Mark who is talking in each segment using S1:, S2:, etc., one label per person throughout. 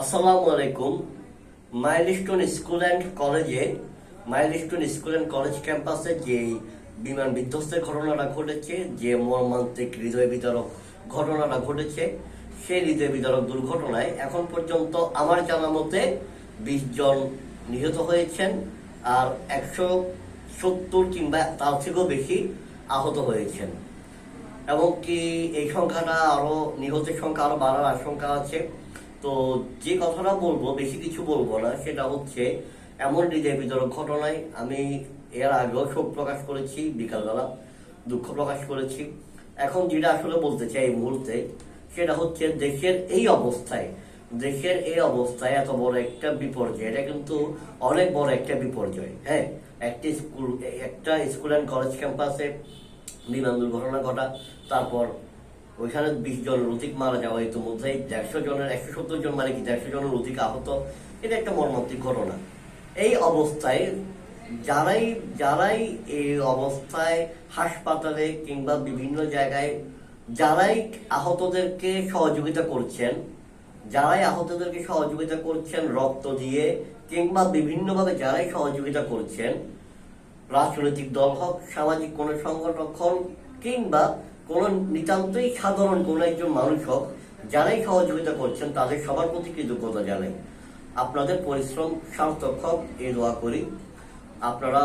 S1: আসসালামু আলাইকুম। Milestone school and কলেজে, মাইলস্টোন স্কুল অ্যান্ড কলেজ ক্যাম্পাসে যে বিমান বিধ্বস্তের ঘটনাটা ঘটেছে, যে মর্মান্তিক হৃদয় বিতরক ঘটনাটা ঘটেছে, সেই হৃদয় বিতরক দুর্ঘটনায় এখন পর্যন্ত আমার জানা মতে বিশ জন নিহত হয়েছেন আর একশো সত্তর কিংবা তার থেকেও বেশি আহত হয়েছেন। এবং কি এই সংখ্যাটা আরও, নিহতের সংখ্যা আরও বাড়ার আশঙ্কা আছে? তো যে কথাটা বলব, বেশি কিছু বলব না, সেটা হচ্ছে এমন হৃদয় বিতরক ঘটনায় আমি এর আগেও শোক প্রকাশ করেছি, বিকালবেলা দুঃখ প্রকাশ করেছি। এখন যেটা আসলে বলতে চাই এই মুহূর্তে, সেটা হচ্ছে দেশের এই অবস্থায়, দেশের এই অবস্থায় এত বড় একটা বিপর্যয়, এটা কিন্তু অনেক বড় একটা বিপর্যয় হ্যাঁ? একটি স্কুল, একটা স্কুল অ্যান্ড কলেজ ক্যাম্পাসে বিমান দুর্ঘটনা ঘটা, তারপর ওইখানে বিশ জনের অধিক মারা যাওয়া ইতিমধ্যে দেড়শো জনের, একশো সত্তর জন মানে কি, দেড়শো জনের অধিক আহত। এটা একটা মর্মান্তিক ঘটনা। এই অবস্থায় যারাই যারাই এই অবস্থায় হাসপাতালে কিংবা বিভিন্ন জায়গায় যারাই আহতদেরকে সহযোগিতা করছেন, যারাই আহতদেরকে সহযোগিতা করছেন রক্ত দিয়ে কিংবা বিভিন্নভাবে যারাই সহযোগিতা করছেন, রাজনৈতিক দল হোক, সামাজিক কোনো সংগঠন কিংবা কোন নিতান্তই সাধারণ কোন একজন মানুষ হোক, যারাই সহযোগিতা করছেন, তাদের সবার প্রতি কৃতজ্ঞতা জানাই। আপনাদের পরিশ্রম সার্থক হোক, এই দোয়া করি। আপনারা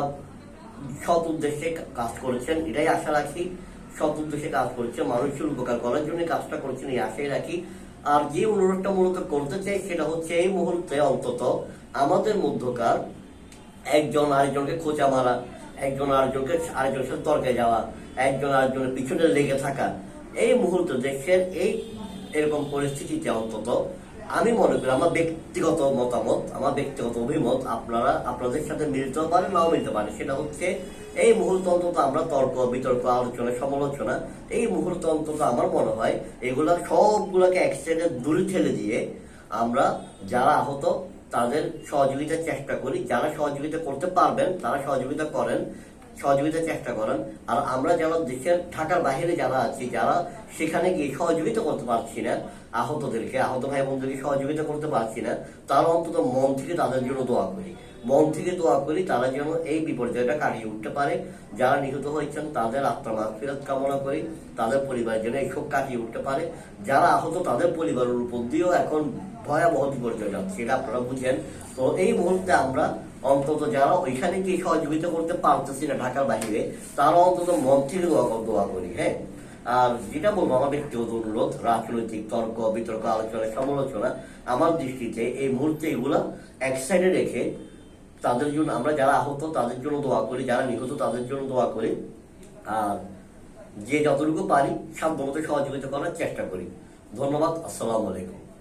S1: সৎ উদ্দেশ্যে কাজ করেছেন, এটাই আশা রাখি। সৎ উদ্দেশ্যে কাজ করছেন মানুষের উপকার করার জন্য কাজটা করছেন, এই আশাই রাখি। আর যে অনুরোধটা মূলত করতে চাই, সেটা হচ্ছে এই মুহূর্তে অন্তত আমাদের মধ্যকার একজন আরেকজনকে খোঁচা মারা, একজন আরেকজনকে, আরেকজনের সাথে তর্কে যাওয়া, একজন আরেকজনের পিছনে লেগে থাকা, এই মুহূর্তে দেশের এই এরকম পরিস্থিতিতে অন্তত আমি মনে করি আমার ব্যক্তিগত মতামত, আমার ব্যক্তিগত অভিমত আপনারা, আপনাদের সাথে মিলতে পারে নাও মিলতে পারে সেটা হচ্ছে এই মুহূর্তে অন্তত আমরা তর্ক, বিতর্ক, আলোচনা, সমালোচনা, এই মুহূর্তে অন্তত আমার মনে হয় এগুলা সবগুলোকে এক সাইডে দূরে ঠেলে দিয়ে আমরা যারা আহত তাদের সহযোগিতার চেষ্টা করি। যারা সহযোগিতা করতে পারবেন, তারা সহযোগিতা করেন, সহযোগিতার চেষ্টা করেন। আর আমরা যারা দেশের ঢাকার বাহিরে যারা আছি, যারা সেখানে গিয়ে সহযোগিতা করতে পারছি না, আহতদেরকে, আহত ভাই বোনদেরকে সহযোগিতা করতে পারছি না, তারা অন্তত মন থেকে তাদের জন্য দোয়া করি। মন থেকে দোয়া করি তারা যেন এই বিপর্যয়টা কাটিয়ে উঠতে পারে। যারা নিহত হয়েছেন, তাদের আত্মা মাগফিরাত কামনা করি। তাদের পরিবার যেন এই শোক কাটিয়ে উঠতে পারে। যারা আহত, তাদের পরিবারের উপর দিয়েও এখন ভয়াবহ বিপর্যয় যাচ্ছে, এটা আপনারা বুঝেন। তো এই মুহূর্তে আমরা অন্তত যারা ওইখানে গিয়ে সহযোগিতা করতে পারতেছি না ঢাকার বাইরে, তারা অন্তত মন থেকে দোয়া দোয়া করি হ্যাঁ? আর যেটা বলব, আমার ব্যক্তিগত অনুরোধ, রাজনৈতিক তর্ক, বিতর্ক, আলোচনা, সমালোচনা, আমার দৃষ্টিতে এই মুহূর্তে এগুলা এক সাইডে রেখে তাদের জন্য আমরা যারা আহত, তাদের জন্য দোয়া করি, যারা নিহত, তাদের জন্য দোয়া করি। আর যে যতটুকু পারি সাধ্যমতো সহযোগিতা করার চেষ্টা করি। ধন্যবাদ, আসসালামু আলাইকুম।